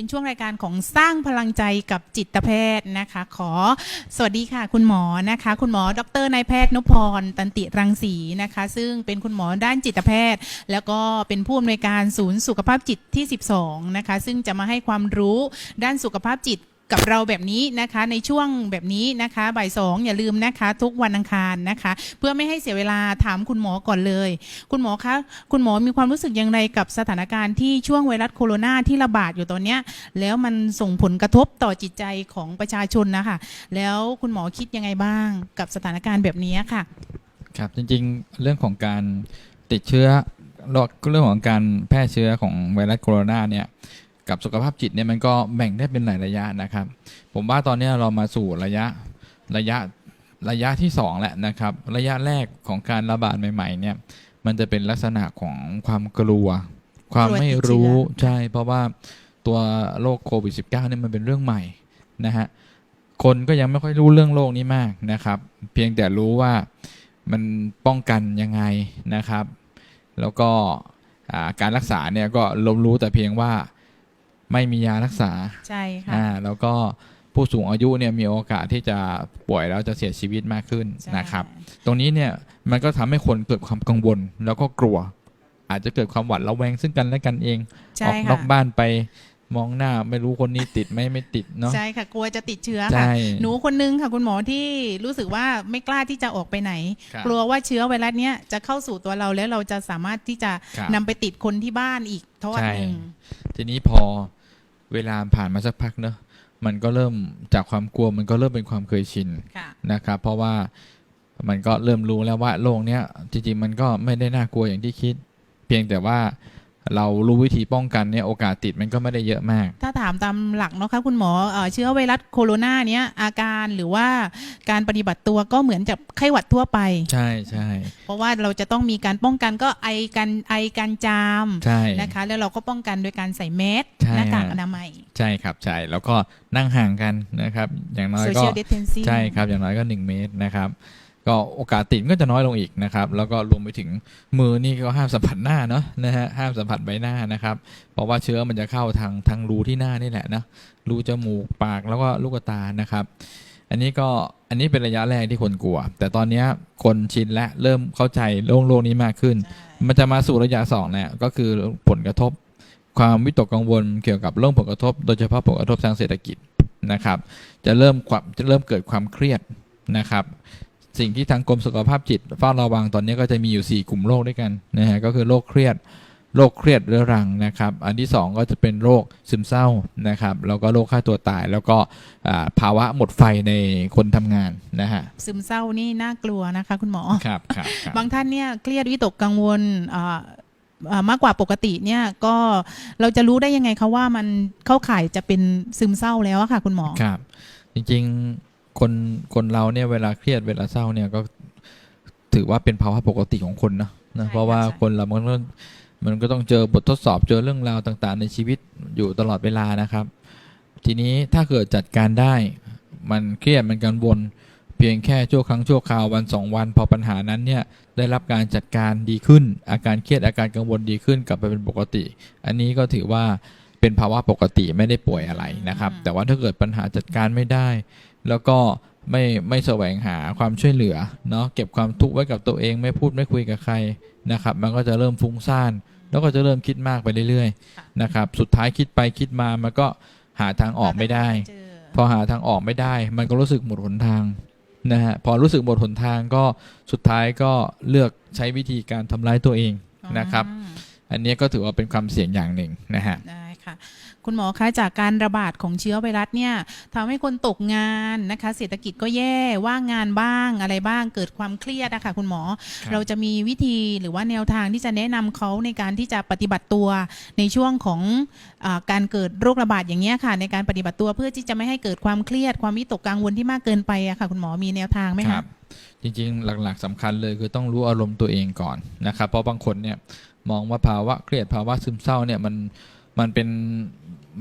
เป็นช่วงรายการของสร้างพลังใจกับจิตแพทย์นะคะ ขอสวัสดีค่ะ คุณหมอนะคะ คุณหมอ ดรนายแพทย์นพพรตันติรังสีนะคะ ซึ่งเป็นคุณหมอด้านจิตแพทย์ แล้วก็เป็นผู้อำนวยการศูนย์สุขภาพจิตที่ 12 นะคะ ซึ่งจะมาให้ความรู้ด้านสุขภาพจิต กับเราแบบนี้นะคะ ในช่วงแบบนี้นะคะบ่ายสองอย่าลืมนะคะ ทุกวันอังคารนะคะ เพื่อไม่ให้เสียเวลาถามคุณหมอก่อนเลย คุณหมอคะคุณหมอมีความรู้สึกอย่างไรกับสถานการณ์ที่ช่วงไวรัสโคโรนาที่ระบาดอยู่ตอนเนี้ยแล้วมันส่งผลกระทบต่อจิตใจของประชาชนนะคะแล้วคุณหมอคิดยังไงบ้างกับสถานการณ์แบบนี้ค่ะ ครับจริงๆ เรื่องของการติดเชื้อโรคเรื่องของการแพร่เชื้อของไวรัสโคโรนาเนี่ย กับสุขภาพจิตเนี่ยมันก็แบ่งได้เป็นหลายระยะนะครับ ผมว่าตอนนี้เรามาสู่ระยะระยะระยะที่สองแล้วนะครับ ระยะแรกของการระบาดใหม่ๆเนี่ยมันจะเป็นลักษณะของความกลัว ความไม่รู้กลัวติดเชื้อใช่เพราะว่าตัวโรคโควิด -19 เนี่ยมันเป็นเรื่องใหม่นะฮะคนก็ยังไม่ค่อยรู้เรื่องโรคนี้มากนะครับ เพียงแต่รู้ว่ามันป้องกันยังไงนะครับ แล้วก็อ่าการรักษาเนี่ยก็ลมรู้แต่เพียงว่า ไม่มียารักษาใช่ค่ะอ่าแล้วก็ผู้สูงอายุเนี่ยมีโอกาสที่จะป่วยแล้วจะเสียชีวิตมากขึ้นใช่นะครับ ตรงนี้เนี่ยมันก็ทำให้คนเกิดความกังวลแล้วก็กลัว อาจจะเกิดความหวาดระแวงซึ่งกันและกันเองใช่ออกนค่ะอกบ้านไปมองหน้าไม่รู้คนนี้ติดไหมไม่ติดเนาะใช่ค่ะกลัวจะติดเชื้อใช่ค่ะ หนูคนนึงค่ะคุณหมอที่รู้สึกว่าไม่กล้าที่จะออกไปไหนครับกลัวว่าเชื้อไวรัสเนี้ยจะเข้าสู่ตัวเราแล้วเราจะสามารถที่จะครับนำไปติดคนที่บ้านอีกทอดใช่หนึ่งทีนี้พอ เวลาผ่านมาสักพักเนอะมันก็เริ่มจากความกลัวมันก็เริ่มเป็นความเคยชินค่ะนะครับเพราะว่ามันก็เริ่มรู้แล้วว่าโรคเนี้ยจริงๆมันก็ไม่ได้น่ากลัวอย่างที่คิด เพียงแต่ว่า เรารู้วิธีป้องกันเนี่ยโอกาสติดมันก็ไม่ได้เยอะมาก ถ้าถามตามหลักเนาะคะคุณหมอเอ่อเชื้อไวรัสโคโรนาเนี้ยอาการหรือว่าการปฏิบัติตัวก็เหมือนกับไข้หวัดทั่วไป ใช่ใช่เพราะว่าเราจะต้องมีการป้องกันก็ไอกันไอกันจามใช่นะคะ แล้วเราก็ป้องกันโดยการใส่แมสใช่หน้ากากฮะอนามัย ใช่ครับใช่แล้วก็นั่งห่างกันนะครับ อย่างน้อยก็ social distancing ใช่ครับอย่างน้อยก็ 1 เมตรนะครับ ก็โอกาสติดก็จะน้อยลงอีกนะครับ แล้วก็รวมไปถึงมือนี่ก็ห้ามสัมผัสหน้าเนาะนะฮะห้ามสัมผัสใบหน้านะครับ เพราะว่าเชื้อมันจะเข้าทางทางรูที่หน้านี่แหละนะรูจมูกปากแล้วก็ลูกตานะครับ อันนี้ก็อันนี้เป็นระยะแรกที่คนกลัว แต่ตอนเนี้ยคนชินและเริ่มเข้าใจโลกโลกนี้มากขึ้นใช่มันจะมาสู่ระยะสองเนี่ยก็คือผลกระทบ ความวิตกกังวลเกี่ยวกับเรื่องผลกระทบ โดยเฉพาะผลกระทบทางเศรษฐกิจนะครับ จะเริ่มความจะเริ่มเกิดความเครียดนะครับ สิ่งที่ทางกรมสุขภาพจิตเฝ้าระวังตอนนี้ก็จะมีอยู่ 4 กลุ่มโรคด้วยกันนะฮะก็คือโรคเครียดโรคเครียดเรื้อรังนะครับ อันที่ 2 ก็จะเป็นโรคซึมเศร้านะครับ แล้วก็โรคฆ่าตัวตาย แล้วก็อ่าภาวะหมดไฟในคนทำงานนะฮะ ซึมเศร้านี่น่ากลัวนะคะคุณหมอ ครับครับครับบางท่านเนี่ยเครียดวิตกกังวลอ่าอ่ามากกว่าปกติเนี่ยก็เราจะรู้ได้ยังไงคะว่ามันเข้าข่ายจะเป็นซึมเศร้าแล้วอะค่ะคุณหมอ ครับ จริงๆ คนคนเราเนี่ยเวลาเครียดเวลาเศร้าเนี่ยก็ถือว่าเป็นภาวะปกติของคนนะนะใช่เพราะว่าใช่คนเรามันก็มันก็ต้องเจอบททดสอบเจอเรื่องราวต่าง ๆ ในชีวิตอยู่ตลอดเวลานะครับ ทีนี้ถ้าเกิดจัดการได้ มันเครียดมันกังวลเพียงแค่ชั่วครั้งชั่วคราววันสองวัน พอปัญหานั้นเนี่ยได้รับการจัดการดีขึ้น อาการเครียดอาการกังวลดีขึ้นกลับไปเป็นปกติ อันนี้ก็ถือว่าเป็นภาวะปกติไม่ได้ป่วยอะไรนะครับอืมแต่ว่าถ้าเกิดปัญหาจัดการไม่ได้ แล้วก็ไม่ไม่แสวงหาความช่วยเหลือเนาะเก็บความทุกข์ไว้กับตัวเองไม่พูดไม่คุยกับใครนะครับ มันก็จะเริ่มฟุ้งซ่าน แล้วก็จะเริ่มคิดมากไปเรื่อยค่ะๆนะครับสุดท้ายคิดไปคิดมามันก็หาทางออกไม่ได้เจอพอหาทางออกไม่ได้ มันก็รู้สึกหมดหนทางนะฮะพอรู้สึกหมดหนทางก็สุดท้ายก็เลือกใช้วิธีการทำร้ายตัวเองนะครับอืมอันนี้ก็ถือว่าเป็นความเสี่ยงอย่างหนึ่งนะฮะได้ ค่ะ คุณหมอคะจากการระบาดของเชื้อไวรัสเนี่ยทำให้คนตกงานนะคะ เศรษฐกิจก็แย่ว่างงานบ้างอะไรบ้างเกิดความเครียดนะคะคุณหมอ ครับเราจะมีวิธีหรือว่าแนวทางที่จะแนะนำเขาในการที่จะปฏิบัติตัวในช่วงของอาการเกิดโรคระบาดอย่างเงี้ยค่ะ ในการปฏิบัติตัวเพื่อที่จะไม่ให้เกิดความเครียด ความวิตกกังวลที่มากเกินไปอะค่ะ คุณหมอมีแนวทางไหมคคะรับจริงๆ หลักๆสำคัญเลยคือต้องรู้อารมณ์ตัวเองก่อนนะครับ เพราะบางคนเนี่ยมองว่าภาวะเครียดภาวะซึมเศร้าเนี่ยมัน มันเป็น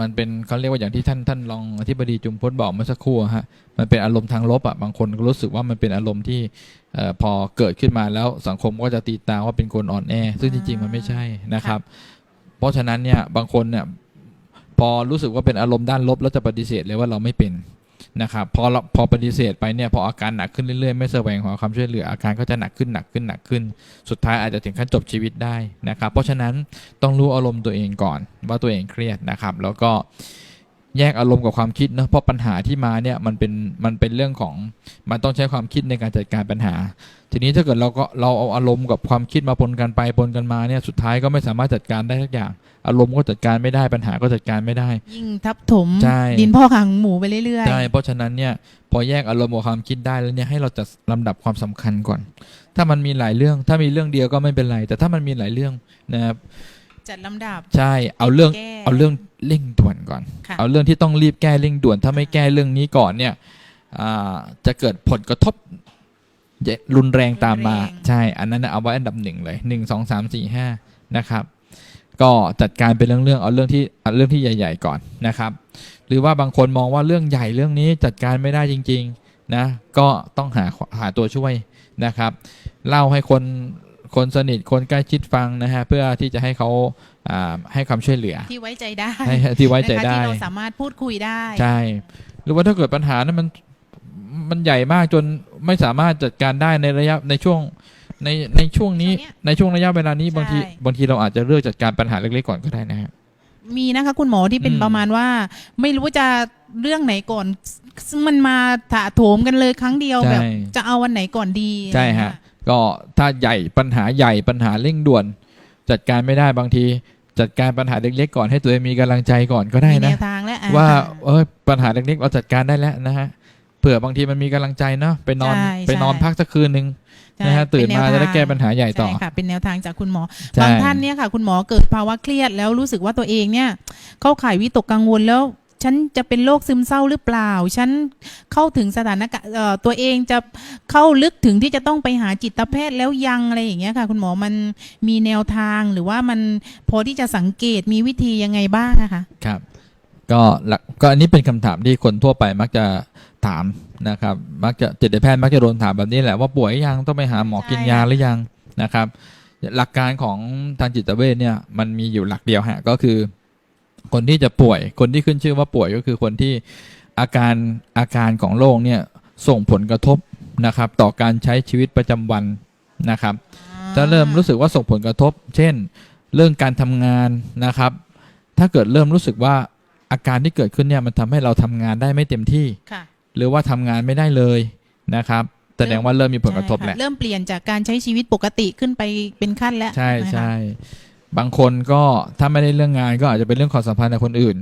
มันเป็นเขาเรียกว่าอย่างที่ท่านท่านรองอธิบดีจุมพลบอกเมื่อสักครู่ฮะมันเป็นอารมณ์ทางลบอะบางคนก็รู้สึกว่ามันเป็นอารมณ์ที่เอ่อพอเกิดขึ้นมาแล้วสังคมก็จะตีตาว่าเป็นคนอ่อนแอ ซึ่งจริง ๆ มันไม่ใช่นะครับ เพราะฉะนั้นเนี่ยบางคนเนี่ยพอรู้สึกว่าเป็นอารมณ์ด้านลบแล้วจะปฏิเสธเลยว่าเราไม่เป็น นะครับพอเราพอปฏิเสธไปเนี่ยพออาการหนักขึ้นเรื่อยๆ ไม่แสวงหาความช่วยเหลืออาการก็จะหนักขึ้นหนักขึ้นหนักขึ้น สุดท้ายอาจจะถึงขั้นจบชีวิตได้นะครับ เพราะฉะนั้นต้องรู้อารมณ์ตัวเองก่อนว่าตัวเองเครียดนะครับ แล้วก็ แยกอารมณ์กับความคิดนะเพราะปัญหาที่มาเนี่ยมันเป็นมันเป็นเรื่องของมันต้องใช้ความคิดในการจัดการปัญหา ทีนี้ถ้าเกิดเราก็เราเอาอารมณ์กับความคิดมาปนกันไปปนกันมาเนี่ยสุดท้ายก็ไม่สามารถจัดการได้ทุกอย่าง อารมณ์ก็จัดการไม่ได้ปัญหาก็จัดการไม่ได้ ยิ่งทับถมใช่ดินพ่อกหางหมูไปเรื่อยใช่เพราะฉะนั้นเนี่ยพอแยกอารมณ์กับความคิดได้แล้วเนี่ยให้เราจัดลำดับความสำคัญก่อน ถ้ามันมีหลายเรื่องถ้ามีเรื่องเดียวก็ไม่เป็นไร แต่ถ้ามันมีหลายเรื่องนะครับๆ จัดลำดับ ใช่เอาเรื่องแก้เอาเรื่องเร่งด่วนก่อน ค่ะ เอาเรื่องที่ต้องรีบแก้เร่งด่วน ถ้าไม่แก้เรื่องนี้ก่อนเนี่ยอ่าจะเกิดผลกระทบรุนแรงตามมาใช่ อันนั้นน่ะเอาไว้อันดับหนึ่งเลยหนึ่งสองสามสี่ห้านะครับ ก็จัดการเป็นเรื่องๆเอาเรื่องที่เอาเรื่องที่ใหญ่ ๆ ก่อนนะครับ หรือว่าบางคนมองว่าเรื่องใหญ่เรื่องนี้จัดการไม่ได้จริง ๆนะก็ต้องหาหาตัวช่วยนะครับ เล่าให้คน คนสนิทคนใกล้ชิดฟังนะฮะเพื่อที่จะให้เขาอ่าให้ความช่วยเหลือ ที่ไว้ใจได้ให้ที่ไว้ใจนะคะได้ที่เราสามารถพูดคุยได้ใช่หรือว่าถ้าเกิดปัญหานั้นมันมันใหญ่มากจนไม่สามารถจัดการได้ในระยะในช่วงในในช่วงนี้ช่วงเนี้ยในช่วงระยะเวลานี้ใช่บางทีบางทีเราอาจจะเลือกจัดการปัญหาเล็กๆก่อนก็ได้นะฮะมีนะคะคุณหมอที่เป็นอืมประมาณว่า ไม่รู้จะเรื่องไหนก่อน ซึ่งมันมาถาโถมกันเลยครั้งเดียวแบบ จะเอาวันไหนก่อนดีใช่ฮะ ก็ถ้าใหญ่ปัญหาใหญ่ปัญหาเร่งด่วน จัดการไม่ได้บางที จัดการปัญหาเล็กๆก่อนให้ตัวเองมีกำลังใจก่อนก็ได้มีแนนะวทางแล้วอ่ว่าเออปัญหาเล็กๆเราจัดการได้แล้วนะฮะเผื่อบางทีมันมีกำลังใจเนาะไปนอนใช่ไปนอนใช่พักสักคืนหนึ่งใช่นะฮะตื่นเป็มาแวจะได้ทงแก้ปัญหาใหญ่ต่อใช่ค่ะเป็นแนวทางจากคุณหมอใช่บางท่านเนี่ยค่ะ คุณหมอเกิดภาวะเครียดแล้วรู้สึกว่าตัวเองเนี่ยเข้าข่ายวิตกกังวลแล้ว ฉันจะเป็นโรคซึมเศร้าหรือเปล่า ฉันเข้าถึงสถานการณ์ตัวเองจะเข้าลึกถึงที่จะต้องไปหาจิตแพทย์แล้วยังอะไรอย่างเงี้ยค่ะ คุณหมอมันมีแนวทางหรือว่ามันพอที่จะสังเกตมีวิธียังไงบ้างนะคะครับก็หลักก็อันนี้เป็นคำถามที่คนทั่วไปมักจะถามนะครับ มักจะจิตแพทย์มักจะโดนถามแบบนี้แหละว่าป่วยยังต้องไปหาหมอกินยาหรือยังนะครับ หลักการของทางจิตเวชเนี่ยมันมีอยู่หลักเดียวฮะก็คือ คนที่จะป่วย คนที่ขึ้นชื่อว่าป่วยก็คือคนที่อาการอาการของโรคเนี่ยส่งผลกระทบนะครับ ต่อการใช้ชีวิตประจำวันนะครับถ้าเริ่มรู้สึกว่าส่งผลกระทบ เช่น เรื่องการทำงานนะครับ ถ้าเกิดเริ่มรู้สึกว่าอาการที่เกิดขึ้นเนี่ยมันทำให้เราทำงานได้ไม่เต็มที่ค่ะหรือว่าทำงานไม่ได้เลยนะครับแสดงว่าเริ่มมีผลกระทบใช่แหค่ละเริ่มเปลี่ยนจากการใช้ชีวิตปกติขึ้นไปเป็นขั้นแล้ว ใช่นะคะใช่ บางคนก็ถ้าไม่ได้เรื่องงานก็อาจจะเป็นเรื่องความสัมพันธ์กับคนอื่น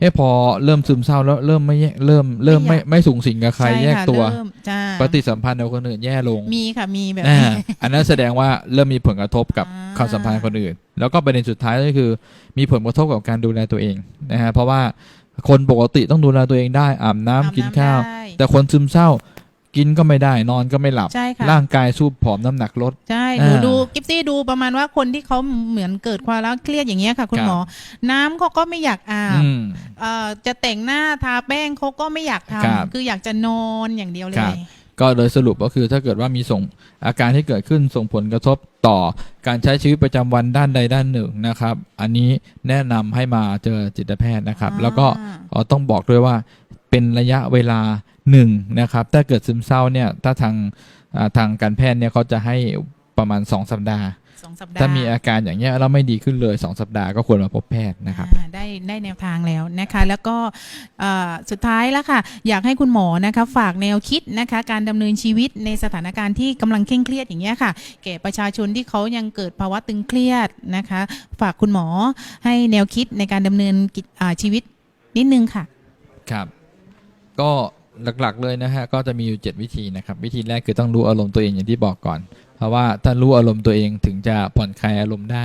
เอ้พอเริ่มซึมเศร้าแล้วเริ่มไม่แยเริ่มเริ่มไม่ไม่สูงสิงกับใครช่แยกค่ะตัวเริ่มใช่ปฏิสัมพันธ์กับคนอื่นแย่ลงมีค่ะมีแบบอ่านี้อันนั้นแสดงว่าเริ่มมีผลกระทบกับอ่าความสัมพันธ์กับคนอื่น แล้วก็ประเด็นสุดท้ายก็คือ มีผลกระทบกับการดูแลตัวเองนะฮะเพราะว่าคนปกติต้องดูแลตัวเองได้อาบน้ำอาบกินข้าวได้แต่คนซึมเศร้า กินก็ไม่ได้นอนก็ไม่หลับ ใช่ค่ะ ร่างกายสู้ผอมน้ำหนักลด ใช่อ่าดูดูกิฟซี่ดูประมาณว่าคนที่เขาเหมือนเกิดความรักเครียดอย่างเงี้ยค่ะ คุณครับ หมอ น้ำเขาก็ไม่อยากอาบอืม เอ่อจะแต่งหน้าทาแป้งเขาก็ไม่อยากทครับำคืออยากจะนอนอย่างเดียวเลครับ ย ก็โดยสรุปก็คือถ้าเกิดว่ามีส่งอาการที่เกิดขึ้นส่งผลกระทบต่อการใช้ชีวิตประจำวันด้านใดด้านหนึ่งนะครับ อันนี้แนะนำให้มาเจอจิตแพทย์นะครับอ่าแล้วก็เอ่อต้องบอกด้วยว่าเป็นระยะเวลา หนึ่งนะครับถ้าเกิดซึมเศร้าเนี่ยถ้าทางอ่าทางการแพทย์เนี่ยเขาจะให้ประมาณ 2 สัปดาห์สองสัปดาห์ถ้ามีอาการอย่างเงี้ยแล้วไม่ดีขึ้นเลย 2 สัปดาห์ก็ควรมาพบแพทย์นะครับอ่าได้ได้แนวทางแล้วนะคะแล้วก็เอ่อสุดท้ายแล้วค่ะ อยากให้คุณหมอนะคะฝากแนวคิดนะคะการดำเนินชีวิตในสถานการณ์ที่กำลังเคร่งเครียดอย่างเงี้ยค่ะ แก่ประชาชนที่เขายังเกิดภาวะตึงเครียดนะคะ ฝากคุณหมอให้แนวคิดในการดำเนินกิจอ่าชีวิตนิดนึงค่ะ ครับ ก็ หลักๆเลยนะฮะก็จะมีอยู่ 7 วิธีนะครับ วิธีแรกคือต้องรู้อารมณ์ตัวเองอย่างที่บอกก่อน เพราะว่าถ้ารู้อารมณ์ตัวเองถึงจะผ่อนคลายอารมณ์ได้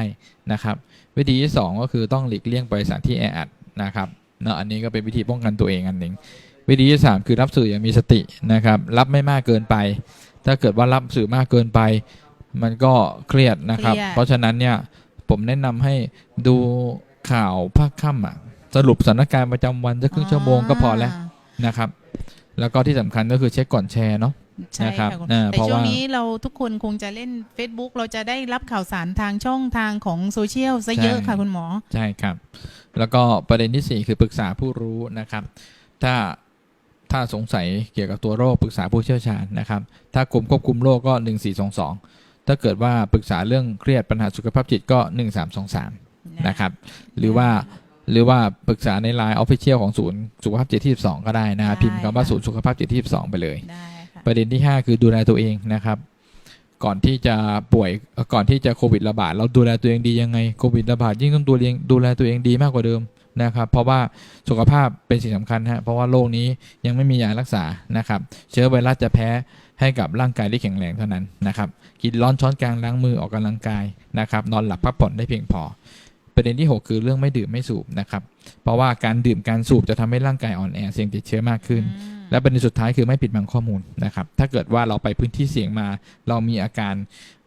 นะครับ วิธีที่ 2 ก็คือต้องหลีกเลี่ยงไปสถานที่แออัดนะครับเนาะอันนี้ก็เป็นวิธีป้องกันตัวเองอันหนึ่งวิธีที่ 3 คือรับสื่ออย่างมีสตินะครับ รับไม่มากเกินไป ถ้าเกิดว่ารับสื่อมากเกินไป มันก็เครียดนะครับ เครียด เพราะฉะนั้นเนี่ยผมแนะนำให้ดูข่าวภาคค่ำอะสรุปสถานการณ์ประจำวันสักครึ่งชั่วโมงก็พอแล้ว นะครับ แล้วก็ที่สำคัญก็คือเช็คก่อนแชร์เนาะใช่นะครับค่ะคุณอ่าแต่เพราะช่วงว่านี้เราทุกคนคงจะเล่น Facebook เราจะได้รับข่าวสารทางช่องทางของโซเชียลซะเยอะใช่ค่ะคุณหมอ ใช่ครับ แล้วก็ประเด็นที่สี่คือปรึกษาผู้รู้นะครับ ถ้าถ้าสงสัยเกี่ยวกับตัวโรคปรึกษาผู้เชี่ยวชาญนะครับ ถ้ากรมควบคุมโรคก็ 1422 ถ้าเกิดว่าปรึกษาเรื่องเครียดปัญหาสุขภาพจิตก็ 1323 นะครับ หรือว่า หรือว่าปรึกษาใน Line Official ของศูนย์สุขภาพจิตที่12ก็ได้นะฮะพิมพ์คำว่าศูนย์สุขภาพจิตที่12ไปเลยได้ค่ะประเด็นที่ 5 คือดูแลตัวเองนะครับ ก่อนที่จะป่วยเอ่อก่อนที่จะโควิดระบาดเราดูแลตัวเองดียังไงโควิดระบาดยิ่งต้องดูแลดูแลตัวเองดีมากกว่าเดิมนะครับ เพราะว่าสุขภาพเป็นสิ่งสำคัญฮะเพราะว่าโรคนี้ยังไม่มียารักษานะครับ เชื้อไวรัสจะแพ้ให้กับร่างกายที่แข็งแรงเท่านั้นนะครับ กินร้อนช้อนกลางล้างมือออกกำลังกายนะครับ นอนหลับพักผ่อนได้เพียงพอ ประเด็นที่ 6 คือเรื่องไม่ดื่มไม่สูบนะครับ เพราะว่าการดื่มการสูบจะทำให้ร่างกายอ่อนแอเสี่ยงติดเชื้อมากขึ้นอืมและประเด็นสุดท้ายคือไม่ปิดบังข้อมูลนะครับ ถ้าเกิดว่าเราไปพื้นที่เสี่ยงมา เรามีอาการ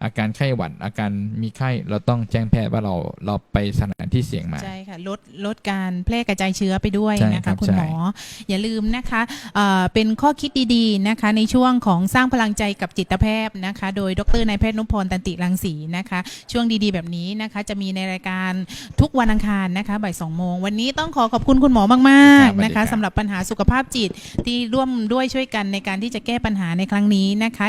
อาการไข้หวัด อาการมีไข้เราต้องแจ้งแพทย์ว่าเราเราไปสถานที่เสี่ยงมาใช่ค่ะลดลดการแพร่กระจายเชื้อไปด้วยใช่นะครัคะบคุณใช่หมอ อย่าลืมนะคะเอ่อเป็นข้อคิดดีๆนะคะ ในช่วงของสร้างพลังใจกับจิตแพทย์นะคะ โดยดรนายแพทย์นุพรตันติรังสีนะคะ ช่วงดีๆ แบบนี้นะคะ จะมีในรายการทุกวันอังคารนะคะบ่ายสองโมงวันนี้ต้องขอขอบคุณคุณหมอมากครับสวัสดีๆนะคะครับสำหรับปัญหาสุขภาพจิตที่ร่วมด้วยช่วยกันในการที่จะแก้ปัญหาในครั้งนี้นะคะ